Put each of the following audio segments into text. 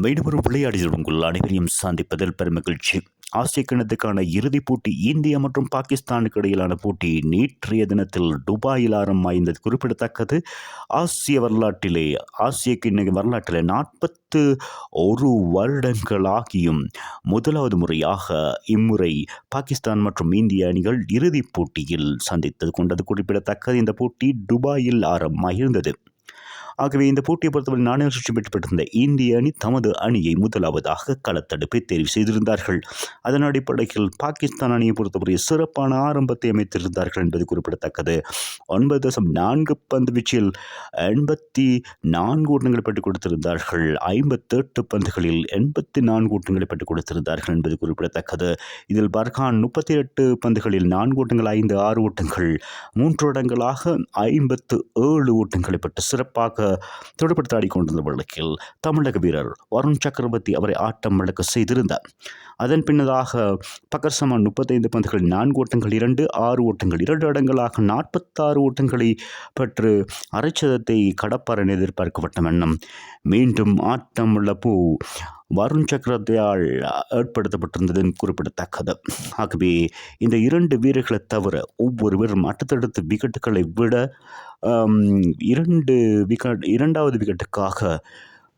மீண்டும் ஒரு விளையாடிகள் உங்கள் அனைவரையும் சந்திப்பதில் பெருமகிழ்ச்சி. ஆசிய கிணத்துக்கான இறுதிப் போட்டி இந்தியா மற்றும் பாகிஸ்தானுக்கு இடையிலான போட்டி நேற்றைய தினத்தில் துபாயில் ஆரம்பமாய்ந்தது குறிப்பிடத்தக்கது ஆசிய வரலாற்றிலே ஆசிய கிண்ண வரலாற்றிலே நாற்பத்து ஒரு வருடங்களாகியும் முதலாவது முறையாக இம்முறை பாகிஸ்தான் மற்றும் இந்திய அணிகள் இறுதிப் போட்டியில் சந்தித்தது கொண்டது குறிப்பிடத்தக்கது. இந்த போட்டி துபாயில் ஆரம்பமாயிருந்தது ஆகவே இந்த போட்டியை பொறுத்தவரை நானே சுற்றி பெற்றிருந்த இந்திய அணி தமது அணியை முதலாவதாக களத்தடுப்பை தெரிவு செய்திருந்தார்கள். அதன் அடிப்படையில் பாகிஸ்தான் அணியை பொறுத்தவரை சிறப்பான ஆரம்பத்தை அமைத்திருந்தார்கள் என்பது குறிப்பிடத்தக்கது. ஒன்பது தசம் நான்கு பந்து வீச்சில் எண்பத்தி நான்கு ஓட்டங்களை பெற்றுக் கொடுத்திருந்தார்கள். ஐம்பத்தெட்டு பந்துகளில் எண்பத்தி நான்கு ஓட்டங்களை பெற்றுக் கொடுத்திருந்தார்கள் என்பது குறிப்பிடத்தக்கது. இதில் பர்கான் முப்பத்தி எட்டு பந்துகளில் நான்கு ஓட்டங்கள் ஐந்து ஆறு ஓட்டங்கள் மூன்று இடங்களாக ஐம்பத்து ஏழு ஓட்டங்களை பெற்று சிறப்பாக துடுப்படுத்த ஆடிக்கொண்டிருந்த வழக்கில் தமிழக வீரர் வருண் சக்கரவர்த்தி அவரை ஆட்டம் இழக்க செய்திருந்தார். அதன் பின்னதாக பக்கர் சமான் முப்பத்தைந்து பந்துகளில் நான்கு ஓட்டங்கள் இரண்டு ஆறு ஓட்டங்கள் இரண்டு இடங்களாக நாற்பத்தாறு ஓட்டங்களை பெற்று அரைச்சதத்தை கடப்பார் என எதிர்பார்க்கப்பட்ட வண்ணம். மீண்டும் ஆட்டம் பூ வருண் சக்கரவர்த்தியால் ஏற்படுத்தப்பட்டிருந்தது குறிப்பிடத்தக்கது. ஆகவே இந்த இரண்டு வீரர்களை தவிர ஒவ்வொரு வீரரும் அடுத்தடுத்து விக்கெட்டுகளை விட இரண்டு விக்கெட் இரண்டாவது விக்கெட்டுக்காக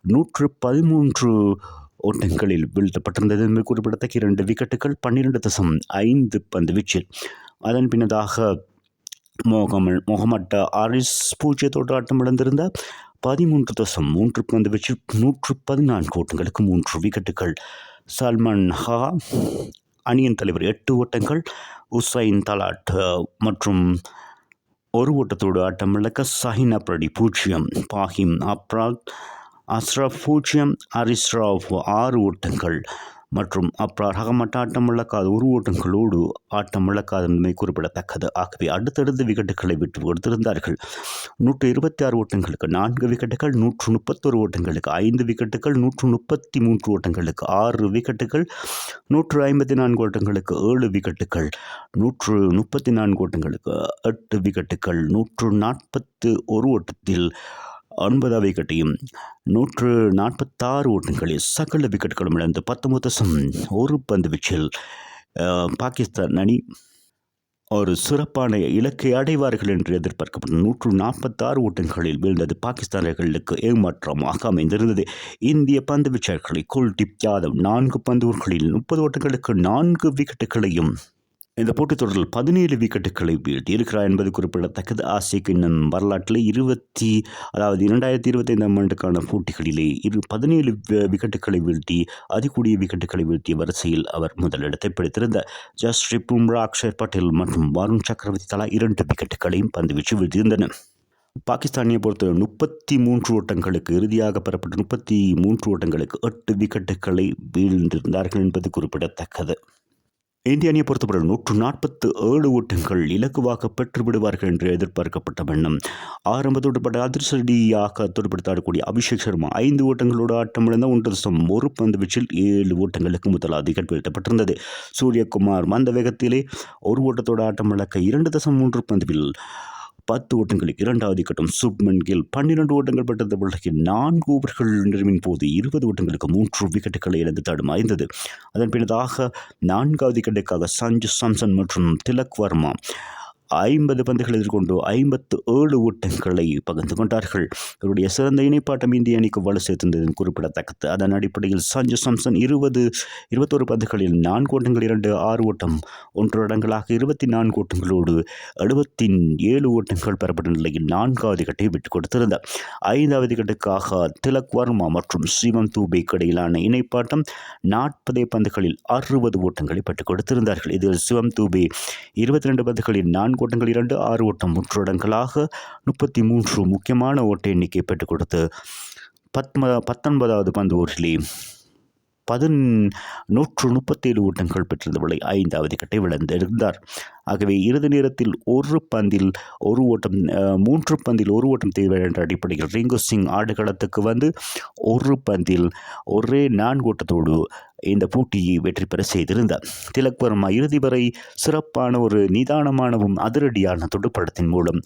நூற்று பதிமூன்று ஓட்டங்களில் வீழ்த்தப்பட்டிருந்தது என்பது குறிப்பிடத்தக்க இரண்டு விக்கெட்டுகள் பன்னிரண்டு தசம் ஐந்து பந்து வீச்சில். அதன் பின்னதாக மோகமல் முகமட் ஆரிஸ் பூஜ்ஜியத்தோடு ஆட்டம் இழந்திருந்த பதிமூன்று தசம் மூன்று பந்து வீச்சில் நூற்று பதினான்கு ஓட்டங்களுக்கு மூன்று விக்கெட்டுகள். சல்மான் ஹா அணியின் தலைவர் எட்டு ஓட்டங்கள் உசைன் தலாட் மற்றும் ஒரு ஓட்டத்தோடு ஆட்டம் இழக்க சஹின் அப்ரடி பூஜ்ஜியம் பாஹிம் அப்ராத் அஸ்ரஃப் பூஜ்ஜியம் அரிஸ்ராவ் ஆறு ஓட்டங்கள் மற்றும் அப்ரார் ரகமட்ட ஆட்டம் இழக்காத ஒரு ஓட்டங்களோடு ஆட்டம் இழக்காத என்பதை குறிப்பிடத்தக்கது. ஆகவே அடுத்தடுத்து விக்கெட்டுகளை விட்டு கொடுத்திருந்தார்கள். நூற்று இருபத்தி ஆறு ஓட்டங்களுக்கு நான்கு விக்கெட்டுகள் நூற்று முப்பத்தொரு ஓட்டங்களுக்கு ஐந்து விக்கெட்டுகள் நூற்று முப்பத்தி மூன்று ஓட்டங்களுக்கு ஆறு விக்கெட்டுகள் நூற்று ஐம்பத்தி நான்கு ஓட்டங்களுக்கு ஏழு விக்கெட்டுகள் நூற்று முப்பத்தி நான்கு ஓட்டங்களுக்கு எட்டு விக்கெட்டுகள் நூற்று நாற்பத்து ஒரு ஓட்டத்தில் ஒன்பதாம் விக்கெட்டையும் நூற்று நாற்பத்தாறு ஓட்டங்களில் சகல விக்கெட்டுகளும் இழந்து பத்தொன்பது தசம் ஒரு பந்து வீச்சில் பாகிஸ்தான் அணி ஒரு சிறப்பான இலக்கை அடைவார்கள் என்று எதிர்பார்க்கப்பட்ட நூற்று நாற்பத்தாறு ஓட்டங்களில் வீழ்ந்தது பாகிஸ்தானியர்களுக்கு ஏமாற்றமாக அமைந்திருந்தது. இந்திய பந்து வீச்சாளர்களை குல்தீப் யாதவ் நான்கு பந்துகளில் முப்பது ஓட்டங்களுக்கு நான்கு விக்கெட்டுகளையும் இந்த போட்டித் தொடரில் பதினேழு விக்கெட்டுகளை வீழ்த்தியிருக்கிறார் என்பது குறிப்பிடத்தக்கது. ஆசிய இன்னும் வரலாற்றில் இருபத்தி அதாவது இரண்டாயிரத்தி இருபத்தைந்தாம் ஆண்டுக்கான போட்டிகளிலே இரு பதினேழு விக்கெட்டுகளை வீழ்த்தி அதிகூடிய விக்கெட்டுகளை வீழ்த்திய வரிசையில் அவர் முதலிடத்தை பிடித்திருந்த ஜஸ்ரீ பும்ரா அக்ஷர் பட்டேல் மற்றும் வருண் சக்கரவர்த்தி தலா இரண்டு விக்கெட்டுகளையும் பந்துவீச்சு வீழ்த்தியிருந்தனர். பாகிஸ்தானியை பொறுத்த முப்பத்தி மூன்று ஓட்டங்களுக்கு இறுதியாக பெறப்பட்ட முப்பத்தி மூன்று ஓட்டங்களுக்கு எட்டு விக்கெட்டுகளை வீழ்ந்திருந்தார்கள் என்பது குறிப்பிடத்தக்கது. இந்திய அணியை பொறுத்தவரை நூற்று நாற்பத்து ஏழு ஓட்டங்கள் இலக்குவாக பெற்று விடுவார்கள் என்று எதிர்பார்க்கப்பட்ட வண்ணம். ஆரம்ப பட்ட அதிர்ஷ்டியாக தொடர்படுத்தாடக்கூடிய அபிஷேக் சர்மா ஐந்து ஓட்டங்களோடு ஆட்டமிழந்த ஒன்று தசம் ஒரு பந்து வீச்சில் ஏழு ஓட்டங்களுக்கு முதல் அதிகம் வீழ்த்தப்பட்டிருந்தது. சூரியகுமார் மந்த வேகத்திலே ஒரு ஓட்டத்தோடு ஆட்டம் இழக்க இரண்டு தசம் மூன்று பந்துவில் பத்து ஓட்டங்கள் இரண்டாவது கட்டம் சுப்மன் கில் பன்னிரண்டு ஓட்டங்கள் பெற்றது. உலகில் நான்கு ஓவர்கள் நிறைவின் போது இருபது ஓட்டங்களுக்கு மூன்று விக்கெட்டுகளை இழந்து தடுமாய்ந்தது அதன் பின்னதாக நான்காவது கட்டுக்காக சஞ்சு சாம்சன் மற்றும் திலக் வர்மா ஐம்பது பந்துகள் எதிர்கொண்டு ஐம்பத்து ஏழு ஓட்டங்களை பகிர்ந்து கொண்டார்கள். இவருடைய சிறந்த இணைப்பாட்டம் இந்திய அணிக்கு வலு சேர்த்திருந்தது குறிப்பிடத்தக்கது. அதன் அடிப்படையில் சஞ்சு சாம்சன் இருபது இருபத்தோரு பந்துகளில் நான்கு ஓட்டங்கள் இரண்டு ஆறு ஓட்டம் ஒன்று இடங்களாக இருபத்தி நான்கு ஓட்டங்களோடு எழுபத்தி ஏழு ஓட்டங்கள் பெறப்பட்ட நிலையில் நான்காவது கட்டை விட்டுக் கொடுத்திருந்தார். ஐந்தாவது கட்டுக்காக திலக் வர்மா மற்றும் சிவம் தூபேக்கு இடையிலான இணைப்பாட்டம் நாற்பது பந்துகளில் அறுபது ஓட்டங்களை பெற்றுக் கொடுத்திருந்தார்கள். இதில் சிவம் தூபே இருபத்தி ரெண்டு பந்துகளில் நான்கு ஓட்டங்கள் இரண்டு ஆறு ஓட்டம் மூன்று இடங்களாக முப்பத்தி மூன்று முக்கியமான ஓட்ட எண்ணிக்கை பெற்றுக் கொடுத்து பத்ம பத்தொன்பதாவது பந்து ஓட்டிலே பதின் நூற்று முப்பத்தேழு ஓட்டங்கள் பெற்றிருந்தவளை ஐந்தாவது கட்டை விளைந்திருந்தார் ஆகவே இறுதி நேரத்தில் ஒரு பந்தில் ஒரு ஓட்டம் மூன்று பந்தில் ஒரு ஓட்டம் தேவை என்ற அடிப்படையில் ரிங்கு சிங் ஆடுகளத்துக்கு வந்து ஒரு பந்தில் ஒரே நான்கு ஓட்டத்தோடு இந்த போட்டியை வெற்றி பெற செய்திருந்தார். திலக் வர்மா இறுதி வரை சிறப்பான ஒரு நிதானமானவும் அதிரடியான துடுப்படத்தின் மூலம்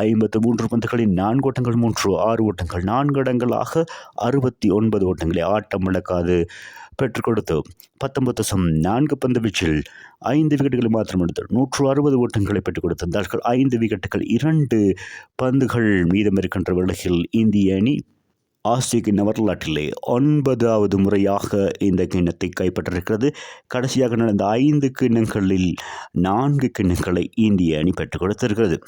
ஐம்பத்து மூன்று பந்துகளின் நான்கு ஓட்டங்கள் மூன்று ஆறு ஓட்டங்கள் நான்கு இடங்களாக அறுபத்தி ஒன்பது ஓட்டங்களை ஆட்டம் இழக்காது பெற்றுக் கொடுத்து பத்தொன்பது தசம் நான்கு பந்து வீச்சில் ஐந்து விக்கெட்டுகளை மாத்திரம் எடுத்து நூற்று அறுபது ஓட்டங்களை பெற்றுக் கொடுத்திருந்தார்கள். ஐந்து விக்கெட்டுகள் இரண்டு பந்துகள் மீதம் இருக்கின்ற வேளையில் இந்திய அணி ஆசிய கிண்ண வரலாற்றிலே ஒன்பதாவது முறையாக இந்த கிண்ணத்தை கைப்பற்றிருக்கிறது. கடைசியாக நடந்த ஐந்து கிண்ணங்களில் நான்கு கிண்ணங்களை இந்திய அணி பெற்றுக் கொடுத்திருக்கிறது.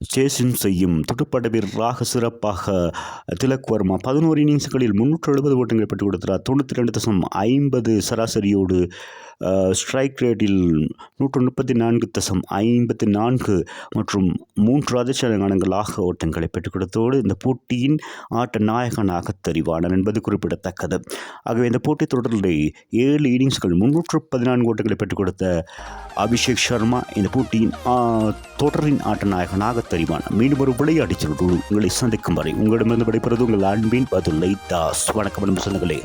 சேசின் செய்யும் துடுப்பாட்ட வீரராக சிறப்பாக திலக் வர்மா பதினோரு இன்னிங்ஸ்களில் முன்னூற்று எழுபது ஓட்டங்கள் பெற்றுக் கொடுத்தார் தொண்ணூற்றி ரெண்டு தசம் ஐம்பது சராசரியோடு ஸ்ட்ரைக் ரேட்டில் நூற்று முப்பத்தி நான்கு தசம் ஐம்பத்தி நான்கு மற்றும் மூன்று அதிர்ஷ்டங்களாக ஓட்டங்களை பெற்றுக் கொடுத்தோடு இந்த போட்டியின் ஆட்ட நாயகனாக தெரிவானார் என்பது குறிப்பிடத்தக்கது. ஆகவே இந்த போட்டி தொடரில் ஏழு இன்னிங்ஸ்கள் முன்னூற்று பதினான்கு ஓட்டங்களை பெற்றுக் கொடுத்த அபிஷேக் சர்மா இந்த போட்டியின் தொடரின் ஆட்ட நாயகனாக தெரிவான் மீண்டும் ஒரு விளையாடி உங்களை சந்திக்கும் வரை உங்களிடமிருந்து விடைபெறுவது உங்கள் அன்பின் பதுலை தாஸ். வணக்கம் அன்பு சொந்தங்களே.